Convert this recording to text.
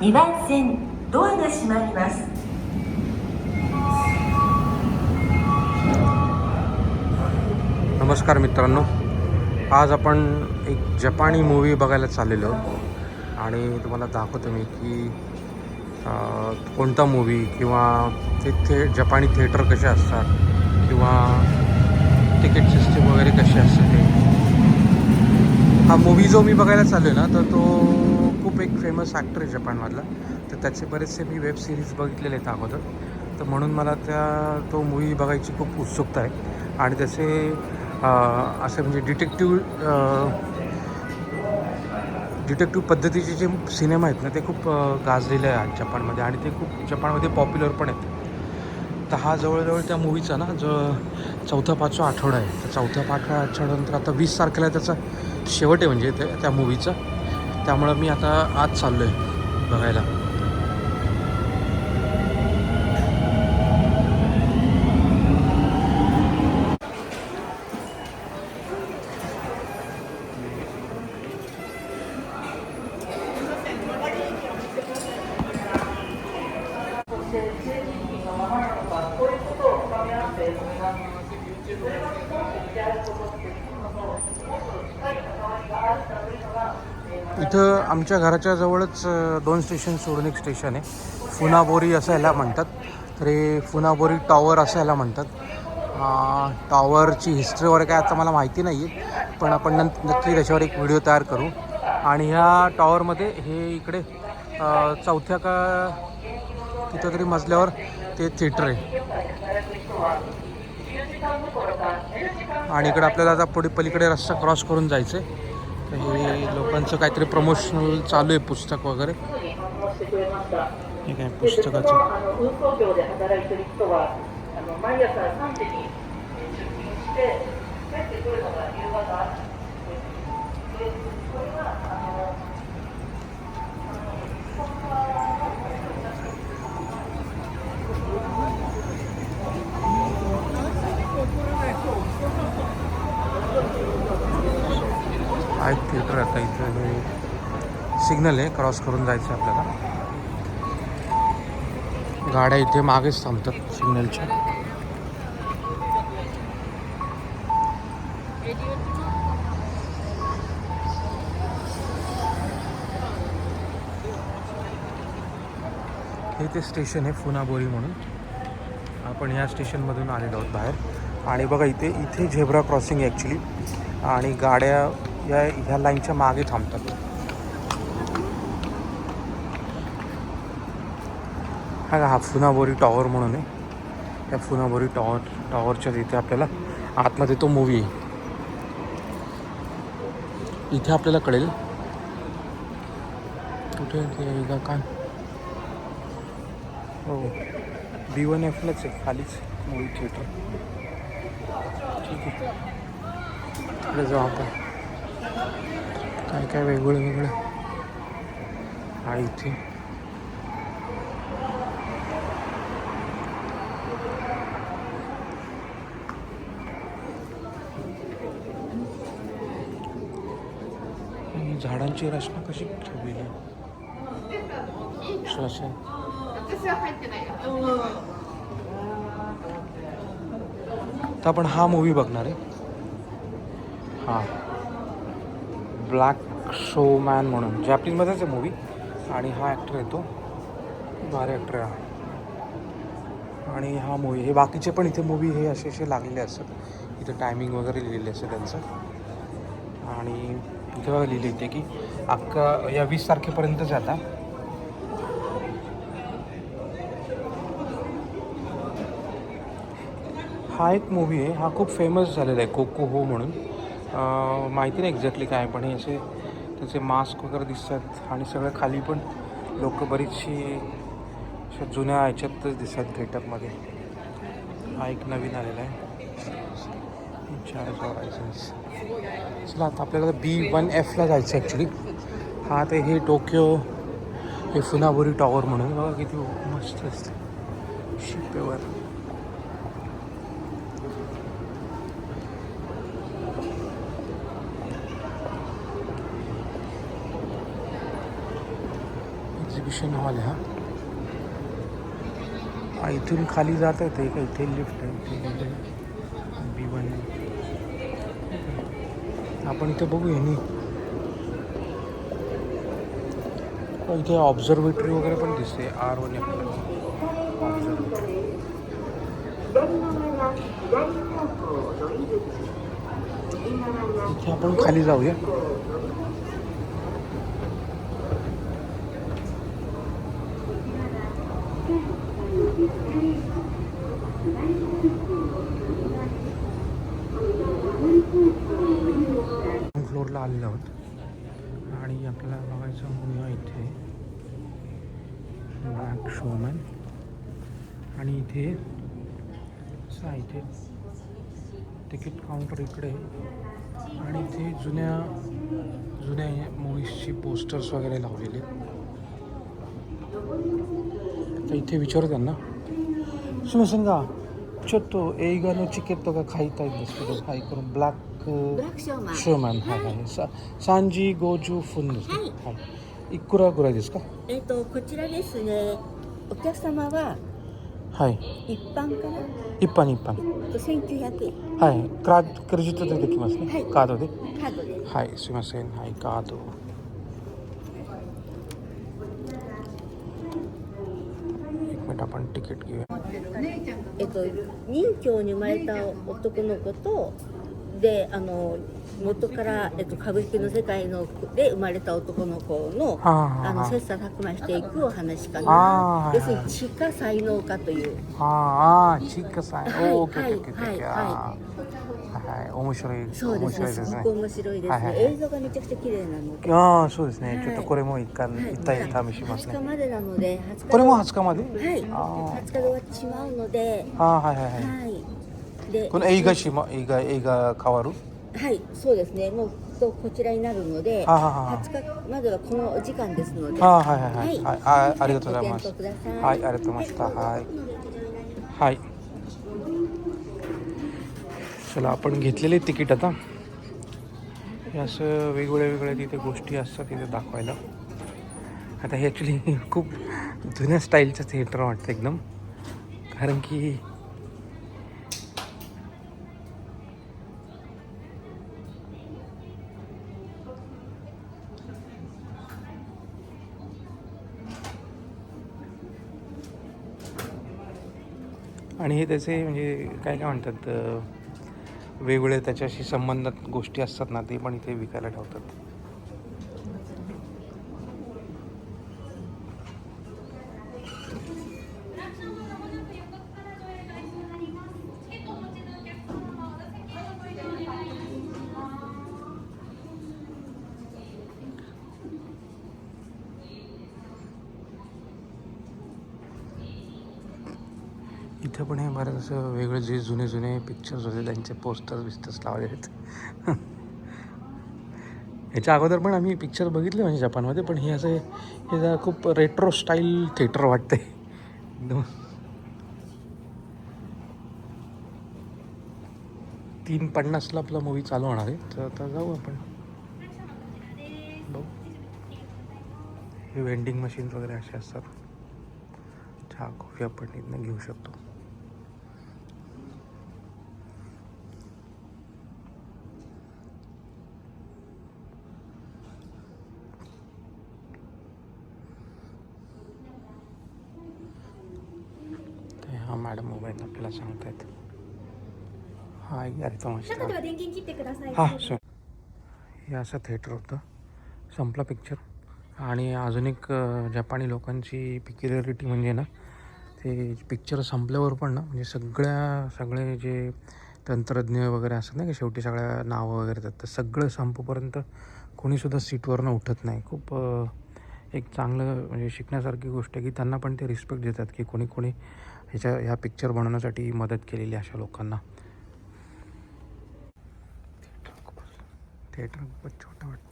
2番線ドアが閉まります नमस्कार मित्रांनो आज आपण एक जपानी मूवी बघायला चाललेलो आणि तुम्हाला दाखवतो मी की अं, कोणता मूवी किंवा ते थे जपानी थिएटर कसे असतात किंवा तिकीट सिस्टीम वगैरे कशी असते ते हा मूवी जो मी बघायला चाललो आहे ना तर तो खूप एक फेमस ॲक्टर आहे जपानमधला. तर त्याचे बरेचसे मी वेब सिरीज बघितलेले आहेत अगोदर. तर म्हणून मला त्या तो मूवी बघायची खूप उत्सुकता आहे. आणि त्याचे असे म्हणजे डिटेक्टिव्ह डिटेक्टिव्ह पद्धतीचे जे सिनेमा आहेत ना ते खूप गाजलेले आहेत जपानमध्ये. आणि ते खूप जपानमध्ये पॉप्युलर पण आहेत. तर हा जवळजवळ त्या मूवीचा ना जो चौथा पाचवा आठवडा आहे. तर चौथ्या पाचव्या आठवड्यानंतर आता वीस तारखेला त्याचा शेवट आहे म्हणजे ते त्या मूवीचा त्यामुळं मी आता आज चाललो आहे बघायला. इथं आमच्या घराच्या जवळच दोन स्टेशन सोडून एक स्टेशन आहे. फुनाबोरी असं ह्याला म्हणतात. तर हे फुनाबोरी टॉवर असं याला म्हणतात टॉवरची हिस्ट्री वगैरे काय आता मला माहिती नाही आहे पण आपण नंतर नक्की त्याच्यावर एक व्हिडिओ तयार करू. आणि ह्या टॉवरमध्ये हे इकडे चौथ्या का तिथं तरी मजल्यावर ते थिएटर आहे. आणि इकडे आपल्याला आता पुढे पलीकडे रस्ता क्रॉस करून जायचं आहे तर हे लोकांचं काहीतरी प्रमोशनल चालू आहे पुस्तक वगैरे हे काय पुस्तकाचं आहे थिएटर आता इथं हे सिग्नल आहे क्रॉस करून जायचं आहे आपल्याला. गाड्या इथे मागेच थांबतात सिग्नलच्या हे ते स्टेशन आहे फुनाबोरी म्हणून. आपण ह्या स्टेशनमधून आलेलो आहोत बाहेर. आणि बघा इथे इथे झेब्रा क्रॉसिंग ॲक्च्युली आणि गाड्या या ह्या लाईनच्या मागे थांबतात. हा हा फुनाबोरी टॉवर म्हणून आहे. त्या फुनाबोरी टॉवर टॉवरच्या तिथे आपल्याला आतमध्ये तो मूवी आहे. इथे आपल्याला कळेल. कुठे का? काय? हो. बी वन एफलाच आहे खालीच मूवी थिएटर ठीक आहे. जाऊ आपण. काय काय वेगळं वेगळं. आहे इथे. झाडांची रचना कशी ठेवलेली? तर आपण हा मूवी बघणार आहे. हां. ब्लॅक शो मॅन म्हणून जॅपनीजमध्येच आहे मूवी आणि हा ॲक्टर येतो भारी ॲक्टर आहे हा. आणि हा मूवी हे बाकीचे पण इथे मूवी हे असे असे लागलेले असतात. इथे टायमिंग वगैरे लिहिलेले असतं त्यांचं. आणि इथे बघा लिहिले इथे की अक्का या वीस तारखेपर्यंतच आता. हा एक मूवी आहे हा खूप फेमस झालेला आहे कोको हो म्हणून. माहिती नाही एक्झॅक्टली काय पण हे असे त्याचे मास्क वगैरे दिसतात आणि सगळं खाली पण लोक बरीचशी अशा जुन्या ह्याच्यातच दिसतात गेटअपमध्ये हा एक नवीन आलेला आहे. चार्ज हॉरायझन्स चला आता आपल्याला बी वन एफला जायचं आहे ॲक्च्युली हा ते हे टोकियो हे फुनाबोरी टॉवर म्हणून. बघा किती मस्त असते शिपेवर. एक्झिबिशन हॉल आहे हा. हा इथून खाली जात आहे ते का इथे लिफ्ट आहे इथे बी वन आपण इथे बघू यांनी इथे ऑब्झर्वेटरी वगैरे पण दिसते आर वन ऑब्झर्वेटरी इथे आपण खाली जाऊया. फ्लोरला फ्लोअरला आलेलो आहोत. आणि आपल्याला बघायचं मूवी इथे. ब्लॅक शोमॅन आणि इथे असं इथे? तिकीट काउंटर इकडे. आणि इथे जुन्या जुन्या मूवीजची पोस्टर्स वगैरे लावलेले. तर इथे विचारू त्यांना. すみませんがちょっと映画のチケットが買いたいんですけど、はい、このブラックシューマン、はいはい、さ3時50分ですね、はい、はい、いくらぐらいですか？えっ、ー、とこちらですね。お客様ははい。一般から一般一般、と、1900円。はい。クラクレジットでできますね、はい、カードで。カードで。はいすみません。はいカード。टिकट की えっと、任侠に生まれた男の子とであの元から、えっと、歌舞伎の世界ので生まれた男の子のあの切磋琢磨していくお話かな。要するに地下才能家という。ああ地下才能。はいはいはいはい。ははい面白いそうですね面白いですね。すごく面白いですね、はいはいはい。映像がめちゃくちゃ綺麗なので。ああそうですね、はい。ちょっとこれも一回はい。一体試します20日ねまでなので20日これも20日まで？はい。あ20日で終わってしまうので。ああはいはいはい。はい。でこの映画しま映画映画変わる？はいそうですね。もうとこちらになるのではあはあはあ20日まではこのお時間ですので。はいはいはい、はい、あありがとうございます。はいありがとうございました。はい。はい चला आपण घेतलेले तिकीट आता. हे असं वेगवेगळ्या वेगळ्या तिथे गोष्टी असतात तिथे दाखवायला. आता हे ॲक्च्युली खूप जुन्या स्टाईलचं थिएटर वाटतं एकदम. कारण की आणि हे त्याचे म्हणजे काय काय म्हणतात वेगवेगळे त्याच्याशी संबंधित गोष्टी असतात ना ते पण इथे विकायला ठेवतात. इथं पण हे बरंच असं वेगळे जे जुने जुने पिक्चर्स होते त्यांचे पोस्टर्स बिस्टर्स लावले आहेत. ह्याच्या अगोदर पण आम्ही पिक्चर बघितले म्हणजे जपानमध्ये पण हे असं हे जरा खूप रेट्रो स्टाईल थिएटर वाटते एकदम तीन पन्नासला आपला मूवी चालू होणार आहे. तर आता जाऊ आपण. बघू. हे वेंडिंग मशीन्स वगैरे असे असतात. चहा कॉफी आपण इथनं घेऊ शकतो ते हा मॅडम मोबाईल आपल्याला सांगतायत. हाय अरे हां सर हे असं थिएटर होतं. संपला पिक्चर आणि अजून एक जपानी लोकांची पिक्युलरिटी म्हणजे ना ते पिक्चर संपल्यावर पण ना म्हणजे सगळ्या सगळे जे तंत्रज्ञ वगैरे असतात ना की शेवटी सगळ्या नावं वगैरे येतात तर सगळं संपपर्यंत कोणीसुद्धा सीटवरनं उठत नाही. खूप एक चांगलं म्हणजे शिकण्यासारखी गोष्ट आहे की त्यांना पण ते रिस्पेक्ट देतात की कोणी कोणी ह्याच्या ह्या पिक्चर बनवण्यासाठी मदत केलेली अशा लोकांना. थिएटर खूपच थिएटर खूपच छोटं वाटतं.